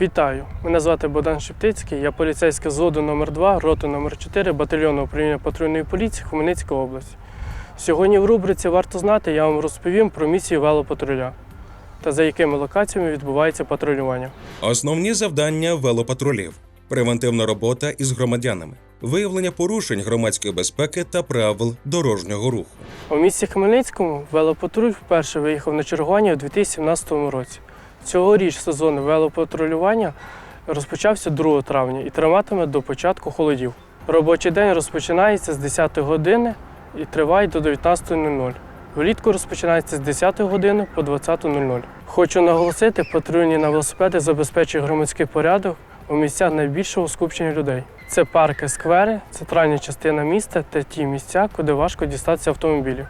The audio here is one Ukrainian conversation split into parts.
Вітаю! Мене звати Богдан Шептицький, я поліцейський зоду номер 2 роти номер 4 батальйону управління патрульної поліції Хмельницької області. Сьогодні в рубриці Варто знати я вам розповім про місію велопатруля та за якими локаціями відбувається патрулювання. Основні завдання велопатрулів: превентивна робота із громадянами, виявлення порушень громадської безпеки та правил дорожнього руху. У місті Хмельницькому велопатруль вперше виїхав на чергування у 2017 році. Цьогоріч сезон велопатрулювання розпочався 2 травня і триватиме до початку холодів. Робочий день розпочинається з 10 години і триває до 19.00. Влітку розпочинається з 10 години по 20.00. Хочу наголосити, патрульні на велосипеди забезпечують громадський порядок у місцях найбільшого скупчення людей. Це парки, сквери, центральна частина міста та ті місця, куди важко дістатися автомобілів.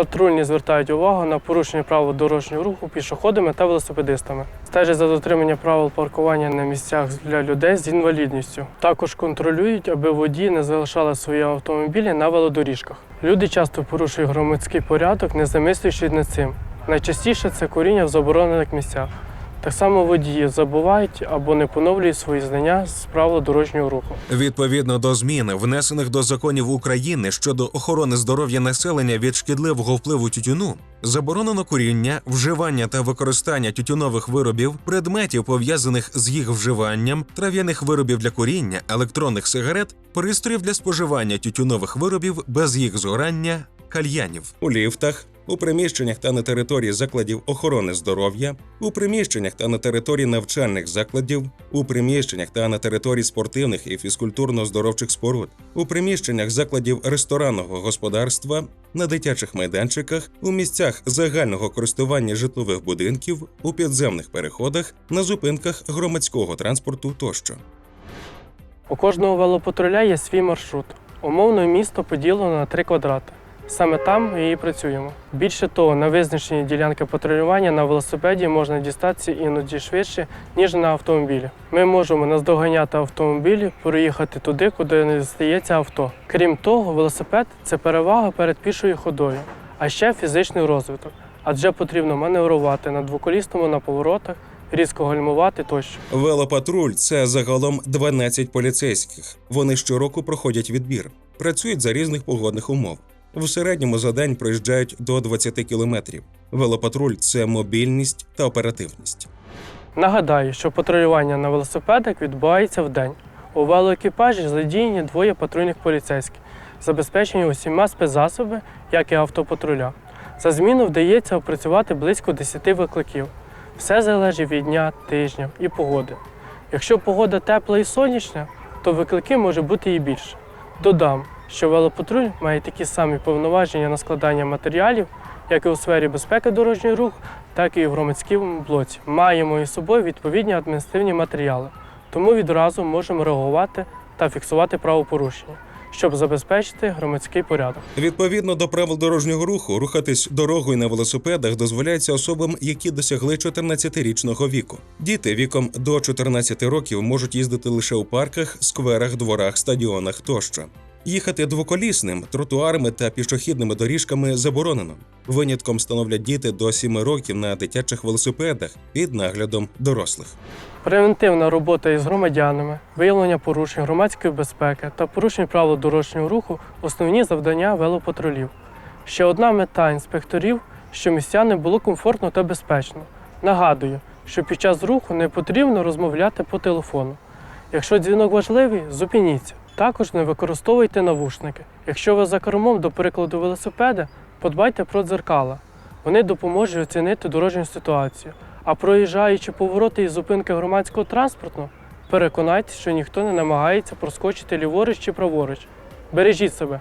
Патрульні звертають увагу на порушення правил дорожнього руху пішоходами та велосипедистами. Стежать за дотримання правил паркування на місцях для людей з інвалідністю. Також контролюють, аби водії не залишали свої автомобілі на велодоріжках. Люди часто порушують громадський порядок, не замислюючись над цим. Найчастіше це куріння в заборонених місцях. Так само водії забувають або не поновлюють свої знання з правил дорожнього руху. Відповідно до змін, внесених до законів України щодо охорони здоров'я населення від шкідливого впливу тютюну, заборонено куріння, вживання та використання тютюнових виробів, предметів пов'язаних з їх вживанням, трав'яних виробів для куріння, електронних сигарет, пристроїв для споживання тютюнових виробів без їх згорання, кальянів у ліфтах. У приміщеннях та на території закладів охорони здоров'я, у приміщеннях та на території навчальних закладів, у приміщеннях та на території спортивних і фізкультурно-здоровчих споруд, у приміщеннях закладів ресторанного господарства, на дитячих майданчиках, у місцях загального користування житлових будинків, у підземних переходах, на зупинках громадського транспорту тощо. У кожного велопатруля є свій маршрут. Умовно місто поділено на три квадрати. Саме там і працюємо. Більше того, на визначені ділянки патрулювання на велосипеді можна дістатися іноді швидше, ніж на автомобілі. Ми можемо наздоганяти автомобілі, проїхати туди, куди не стається авто. Крім того, велосипед це перевага перед пішою ходою, а ще фізичний розвиток. Адже потрібно маневрувати на двоколісному на поворотах, різко гальмувати тощо. Велопатруль це загалом 12 поліцейських. Вони щороку проходять відбір, працюють за різних погодних умов. В середньому за день проїжджають до 20 кілометрів. Велопатруль це мобільність та оперативність. Нагадаю, що патрулювання на велосипедах відбувається вдень. У велоекіпажі задіяні двоє патрульних поліцейських, забезпечені усіма спецзасоби, як і автопатруля. За зміну вдається опрацювати близько 10 викликів. Все залежить від дня, тижня і погоди. Якщо погода тепла і сонячна, то виклики може бути і більше. Додам, що велопатруль має такі самі повноваження на складання матеріалів, як і у сфері безпеки дорожнього руху, так і в громадському блоці. Маємо із собою відповідні адміністративні матеріали, тому відразу можемо реагувати та фіксувати правопорушення, щоб забезпечити громадський порядок. Відповідно до правил дорожнього руху, рухатись дорогою на велосипедах дозволяється особам, які досягли 14-річного віку. Діти віком до 14 років можуть їздити лише у парках, скверах, дворах, стадіонах тощо. Їхати двоколісним, тротуарами та пішохідними доріжками заборонено. Винятком становлять діти до 7 років на дитячих велосипедах під наглядом дорослих. Превентивна робота із громадянами, виявлення порушень громадської безпеки та порушень правил дорожнього руху основні завдання велопатрулів. Ще одна мета інспекторів, щоб містяни було комфортно та безпечно. Нагадую, що під час руху не потрібно розмовляти по телефону. Якщо дзвінок важливий, зупиніться. Також не використовуйте навушники. Якщо ви за кермом, до прикладу велосипеда, подбайте про дзеркала. Вони допоможуть оцінити дорожню ситуацію. А проїжджаючи повороти і зупинки громадського транспорту, переконайтеся, що ніхто не намагається проскочити ліворуч чи праворуч. Бережіть себе.